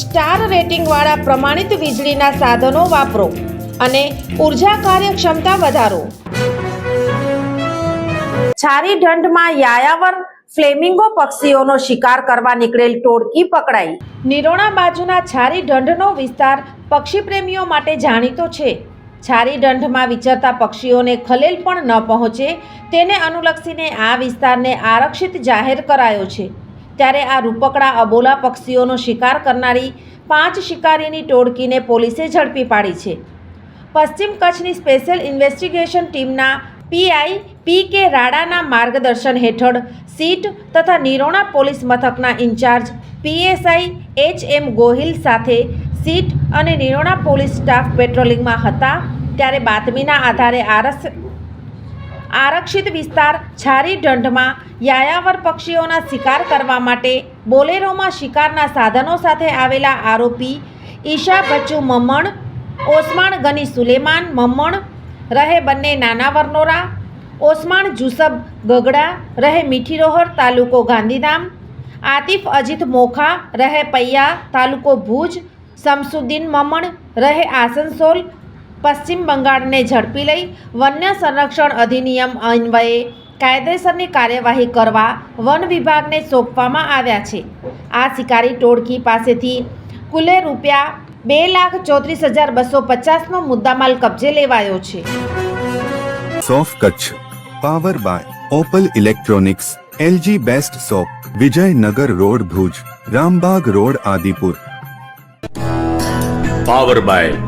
Star રેટિંગવાળા પ્રમાણિત વીજળીના સાધનો વાપરો અને ઊર્જા કાર્યક્ષમતા વધારો. છારી ઢંઢમાં યાયાવર ફ્લેમિંગો પક્ષીઓનો શિકાર કરવા નીકળેલ ટોળકી પકડાઈ. નિરોણા બાજુના છારી ઢંઢનો વિસ્તાર પક્ષી પ્રેમીઓ માટે જાણીતો છે. છારી ઢંઢમાં વિચરતા પક્ષીઓને ખલેલ પણ ન પહોંચે, તેને અનુલક્ષીને આ વિસ્તારને આરક્ષિત જાહેર કરાયો છે. ત્યારે આ રૂપકડા અબોલા પક્ષીઓનો શિકાર કરનારી પાંચ શિકારીની ટોળકીને પોલીસે ઝડપી પાડી છે. પશ્ચિમ કચ્છની સ્પેશિયલ ઇન્વેસ્ટિગેશન ટીમના પીઆઈ પી કે રાડાના માર્ગદર્શન હેઠળ સીટ તથા નિરોણા પોલીસ મથકના incharge PSI H M Gohil સાથે સીટ અને નિરોણા પોલીસ સ્ટાફ પેટ્રોલિંગમાં હતા. ત્યારે બાતમીના આધારે આરસ આરક્ષિત વિસ્તાર છારી ઢંઢમાં યાયાવર પક્ષીઓના શિકાર કરવા માટે બોલેરોમાં શિકારના સાધનો સાથે આવેલા આરોપી ઈશા બચ્ચુ મમણ ઓસમાણ ગની સુલેમાન મમણ, રહે બંને નાના વરનોરા ઓસમાણ જુસબ ગગડા, રહે મીઠીરોહર તાલુકો ગાંધીધામ, આતિફ અજીત મોખા, રહે પૈયા તાલુકો ભુજ, શમસુદ્દીન મમણ, રહે આસનસોલ પશ્ચિમ બંગાળને ઝડપી લઈ વન્ય સંરક્ષણ અધિનિયમ અન્વયે કાયદેસરની કાર્યવાહી કરવા વન વિભાગને સોંપવામાં આવ્યા છે. આ શિકારી ટોળકી પાસેથી કુલે રૂપિયા બે લાખ ચોત્રીસ હજાર બસો પચાસનો મુદ્દામાલ કબજે લેવાયો છે. સોફ Kutch power by opal electronics LG best shop Vijaynagar road Bhuj Rambaug road Adipur. Power by